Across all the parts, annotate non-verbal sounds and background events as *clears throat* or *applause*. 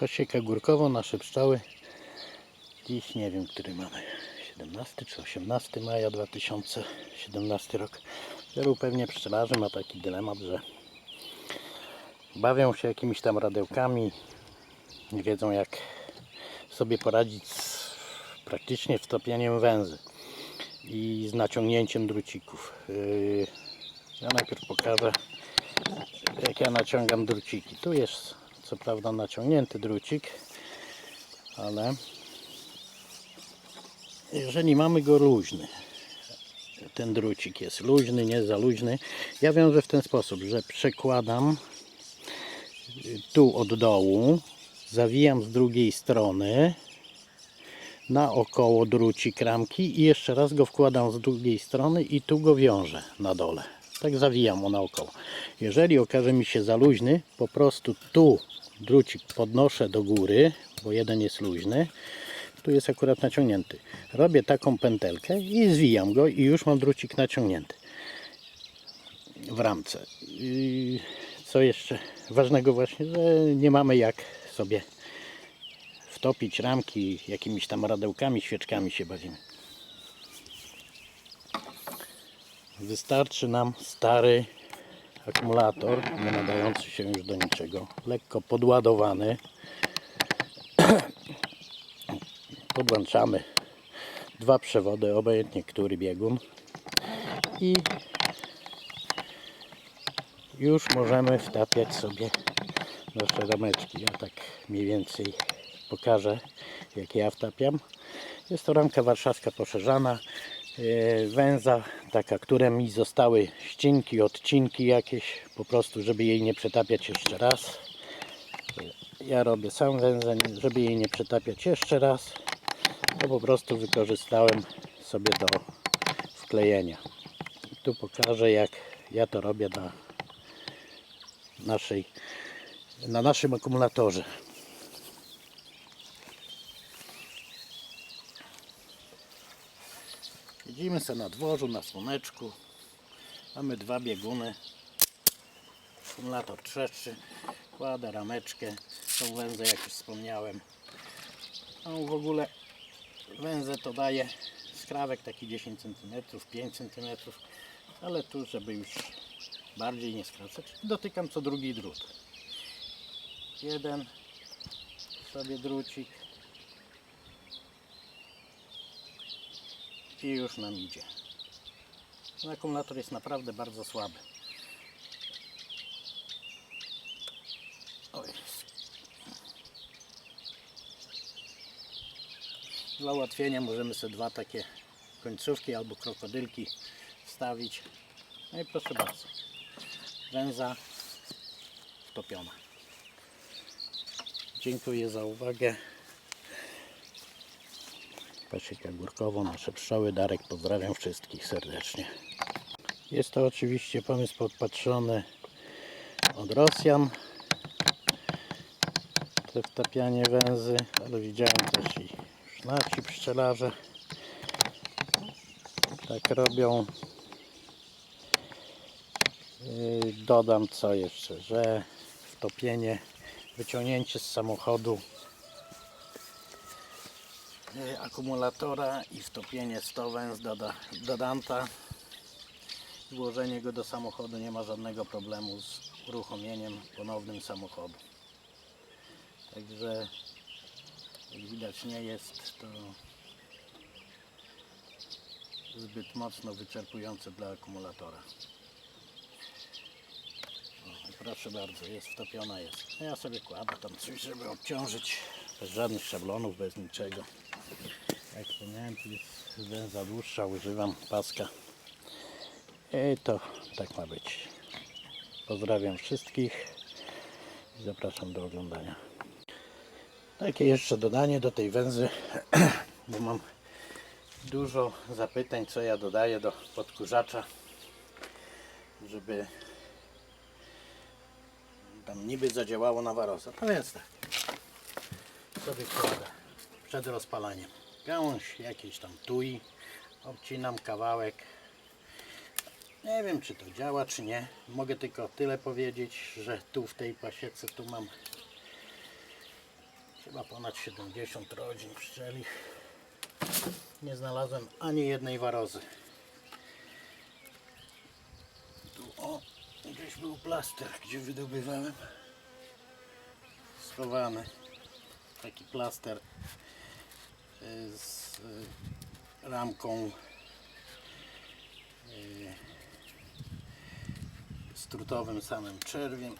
Pasieka górkowo, nasze pszczoły. Dziś nie wiem, który mamy. 17 czy 18 maja 2017 rok. Wielu pewnie pszczelarzy ma taki dylemat, że bawią się jakimiś tam radełkami, nie wiedzą jak sobie poradzić z praktycznie wtopieniem węzy i z naciągnięciem drucików. Yy, Ja najpierw pokażę jak ja naciągam druciki. Tu jest co prawda naciągnięty drucik, ale jeżeli mamy go luźny, ten drucik jest luźny, nie za luźny, ja wiążę w ten sposób, że przekładam tu od dołu, zawijam z drugiej strony naokoło drucik ramki i jeszcze raz go wkładam z drugiej strony i tu go wiążę na dole. Tak zawijam mu naokoło. Jeżeli okaże mi się za luźny, po prostu tu drucik podnoszę do góry, bo jeden jest luźny, tu jest akurat naciągnięty. Robię taką pętelkę i zwijam go i już mam drucik naciągnięty w ramce. I co jeszcze ważnego właśnie, że nie mamy jak sobie wtopić ramki jakimiś tam radełkami, świeczkami się bawimy. Wystarczy nam stary akumulator, nie nadający się już do niczego, lekko podładowany. *clears throat* Podłączamy dwa przewody, obojętnie który biegun i już możemy wtapiać sobie nasze rameczki. Ja tak mniej więcej pokażę jak ja wtapiam. Jest to ramka warszawska poszerzana. e, Węza taka, które mi zostały ścinki, odcinki jakieś, po prostu żeby jej nie przetapiać jeszcze raz. Ja robię sam węzę, żeby jej nie przetapiać jeszcze raz. To po prostu wykorzystałem sobie do wklejenia. Tu pokażę jak ja to robię na naszej na naszym akumulatorze. Siedzimy sobie na dworzu, na słoneczku. Mamy dwa bieguny. Akumulator trzeszczy. Kładę rameczkę. Tą węzę, jak już wspomniałem. No w ogóle węzę to daje skrawek taki 10 cm, 5 cm. Ale tu, żeby już bardziej nie skracać, dotykam co drugi drut. Jeden sobie drucik i już nam idzie. Ten akumulator jest naprawdę bardzo słaby. O. Dla ułatwienia możemy sobie dwa takie końcówki albo krokodylki wstawić. No i proszę bardzo. Węza wtopiona. Dziękuję za uwagę. Pasieka Górkowo, nasze pszczoły. Darek, pozdrawiam wszystkich serdecznie. Jest to oczywiście pomysł podpatrzony od Rosjan. To wtapianie węzy, ale widziałem też i już nasi pszczelarze tak robią. Yy, Dodam co jeszcze, że wtopienie, wyciągnięcie z samochodu akumulatora i wtopienie 100 węz do, da- do Danta włożenie go do samochodu nie ma żadnego problemu z uruchomieniem ponownym samochodu. Także jak widać nie jest to zbyt mocno wyczerpujące dla akumulatora. O, proszę bardzo, jest wtopiona jest. No ja sobie kładę tam coś, żeby obciążyć. Bez żadnych szablonów, bez niczego jak wspomniałem, tu jest węza dłuższa, używam paska. I to tak ma być. Pozdrawiam wszystkich i zapraszam do oglądania. Takie jeszcze dodanie do tej węzy, *clears throat* bo mam dużo zapytań, co ja dodaję do podkurzacza, żeby tam niby zadziałało na warosa. No więc tak, sobie kładę przed rozpalaniem gałąź jakiejś tam tui, obcinam kawałek. Nie wiem czy to działa czy nie. Mogę tylko tyle powiedzieć, że tu w tej pasiece tu mam Chyba ponad 70 rodzin pszczelich. Nie znalazłem ani jednej warozy. Tu o, gdzieś był plaster, gdzie wydobywałem. Schowany. Taki plaster z y, ramką y, z trutowym samym czerwiem.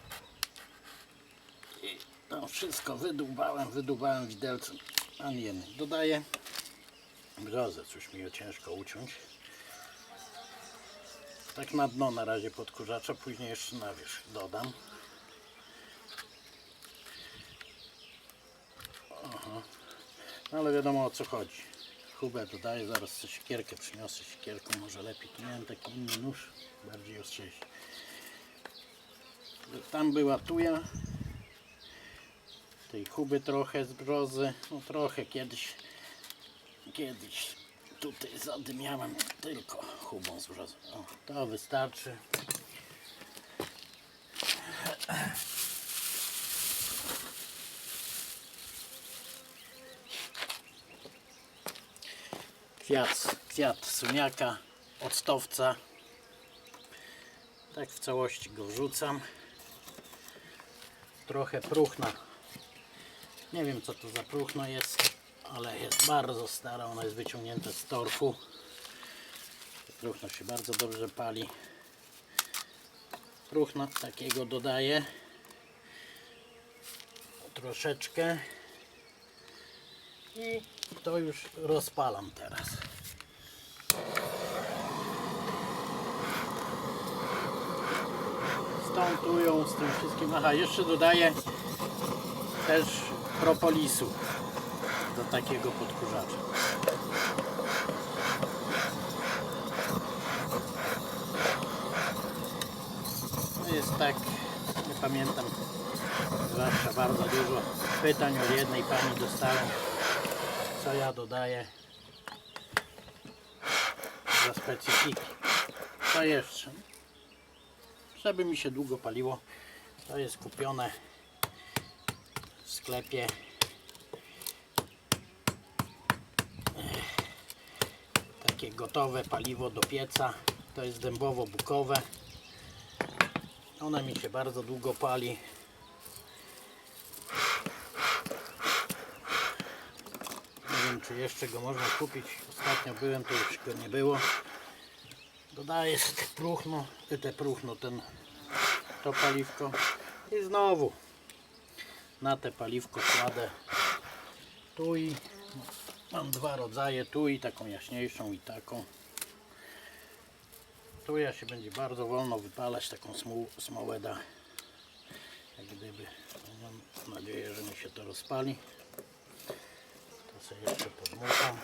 I to wszystko wydłubałem, wydłubałem widelcem. Ani jednej. Dodaję brzozę, cóż mi ją ciężko uciąć. Tak na dno na razie podkurzacza, później jeszcze na wierzch dodam. Aha. No ale wiadomo o co chodzi. Chubę dodaję, zaraz sobie siekierkę przyniosę, siekierką może lepiej. Tu miałem taki inny nóż, bardziej ostrzejszy. Tam była tuja. Tej chuby trochę z brzozy, no trochę kiedyś, kiedyś tutaj zadymiałem tylko chubą z brzozy. O, to wystarczy. Kwiat, kwiat sumiaka, octowca. Tak w całości go wrzucam. Trochę próchna. Nie wiem co to za próchno jest, ale jest bardzo stara. Ona jest wyciągnięta z torfu. Próchno się bardzo dobrze pali. Próchna takiego dodaję. Troszeczkę. I to już rozpalam teraz. Z tą tują, z tym wszystkim. Aha, jeszcze dodaję też propolisu do takiego podkurzacza. Jest tak, nie pamiętam, zwłaszcza bardzo dużo pytań od jednej pani dostałem, co ja dodaję za specyfiki. Co jeszcze? Żeby mi się długo paliło, to jest kupione w sklepie takie gotowe paliwo do pieca to jest dębowo-bukowe ona mi się bardzo długo pali nie czy jeszcze go można kupić. Ostatnio byłem to już go nie było. Dodaję te próchno te próchno ten to paliwko. I znowu na te paliwko kładę tu i mam dwa rodzaje, tu i taką jaśniejszą i taką. Tu ja się będzie bardzo wolno wypalać taką smołę da jak gdyby mam nadzieję, że mi się to rozpali sobie jeszcze podmucham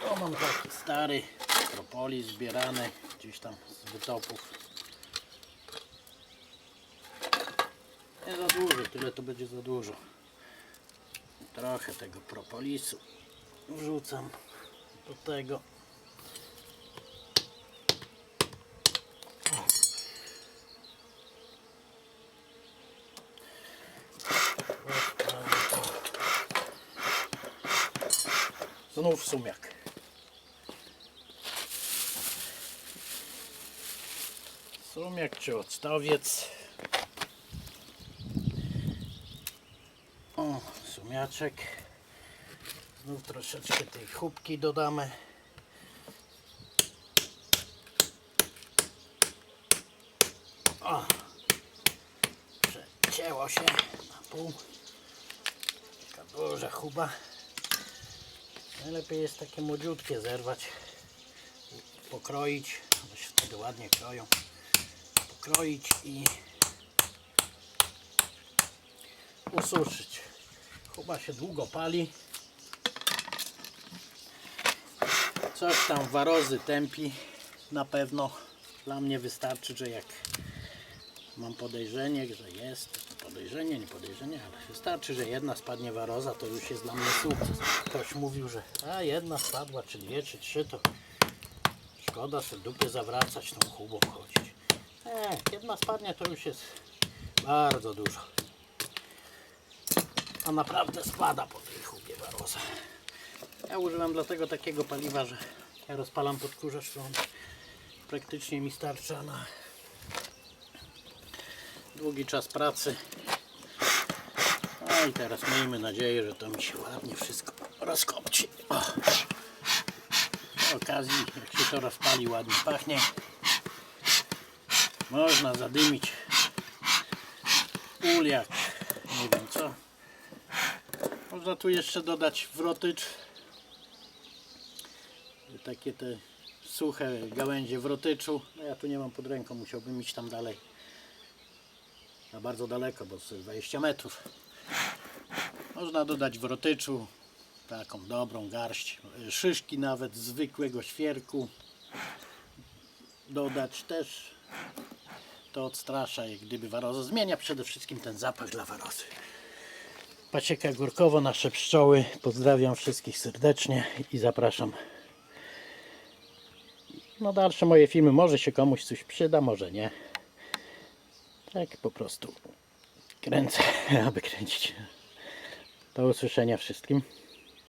to mam taki stary propolis zbierany gdzieś tam z wytopów Nie za dużo, tyle to będzie za dużo. Trochę tego propolisu wrzucam do tego. Znów sumiak. Sumiak czy octowiec. O, sumiaczek. Znów troszeczkę tej chubki dodamy. O, przecięło się na pół. Taka duża chuba. Najlepiej jest takie młodziutkie zerwać, pokroić, bo się wtedy ładnie kroją. Pokroić i ususzyć. Chyba się długo pali. Coś tam warozy tępi. Na pewno dla mnie wystarczy, że jak mam podejrzenie, że jest, podejrzenie, nie podejrzenie, ale wystarczy, że jedna spadnie waroza, to już jest dla mnie sukces. Ktoś mówił, że a jedna spadła, czy dwie, czy trzy, to szkoda sobie dupy zawracać tą chubą chodzić. Nie, jedna spadnie to już jest bardzo dużo. a naprawdę spada po tej chubie waroza. Ja używam dlatego takiego paliwa, że ja rozpalam podkurzacz, to on praktycznie mi starcza na długi czas pracy. I teraz miejmy nadzieję, że to mi się ładnie wszystko rozkopci. O. Przy okazji, jak się to rozpali, ładnie pachnie. Można zadymić ul jak nie wiem co. Można tu jeszcze dodać wrotycz. Takie te suche gałęzie wrotyczu. No ja tu nie mam pod ręką, musiałbym iść tam dalej. Na bardzo daleko, bo to jest 20 metrów. Można dodać wrotyczu, taką dobrą garść, y, szyszki nawet zwykłego świerku. Dodać też. To odstrasza jak gdyby warozę. Zmienia przede wszystkim ten zapach dla warozy. Pacieka Górkowo, nasze pszczoły. Pozdrawiam wszystkich serdecznie i zapraszam. No dalsze moje filmy, może się komuś coś przyda, może nie. Tak po prostu kręcę, *laughs* aby kręcić. Do usłyszenia wszystkim.